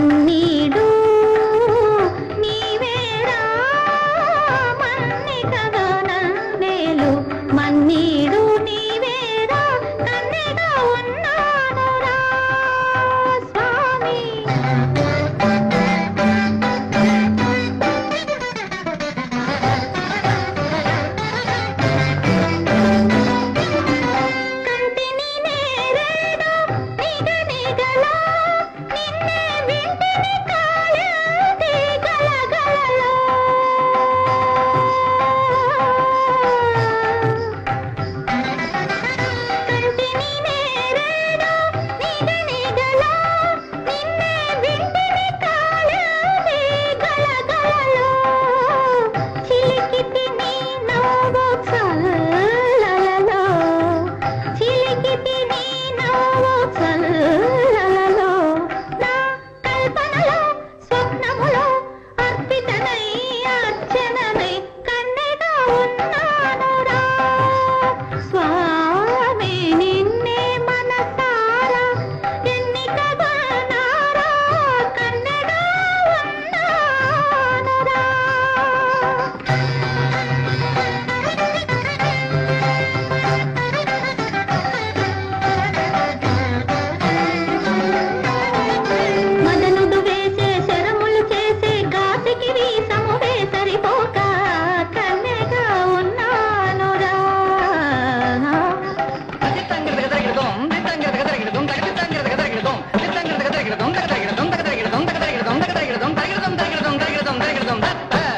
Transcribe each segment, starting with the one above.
కన్నీడు నీవేరా మన్నికగా నన్నేలు. మన్నీడు నీవేరా కన్నెగా ఉన్నా ஜனமே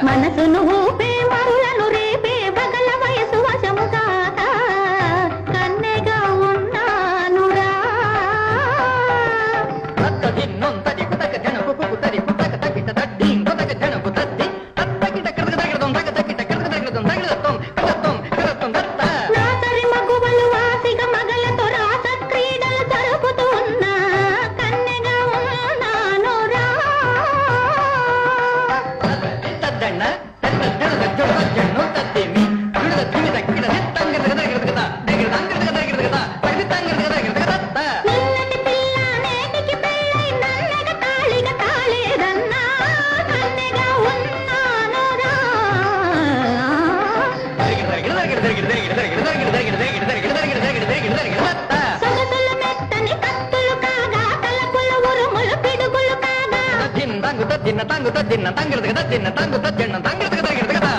మనసు ಕಿಡ ದಕ್ಕಿಡ ದಕ್ಕಿಡ ನೋಡ್ತತ್ತೀವಿ ಕಿಡ ದಕ್ಕಿಡ ದಕ್ಕಿಡ ಹೆತ್ತಂಗ ದಗದಗಿಡ தங்கு தத்தின்ன தங்கிறதுக்கு தத்தின்ன தங்கு தத்தின்ன தங்கிறதுக்கு தங்கிறதுக்கு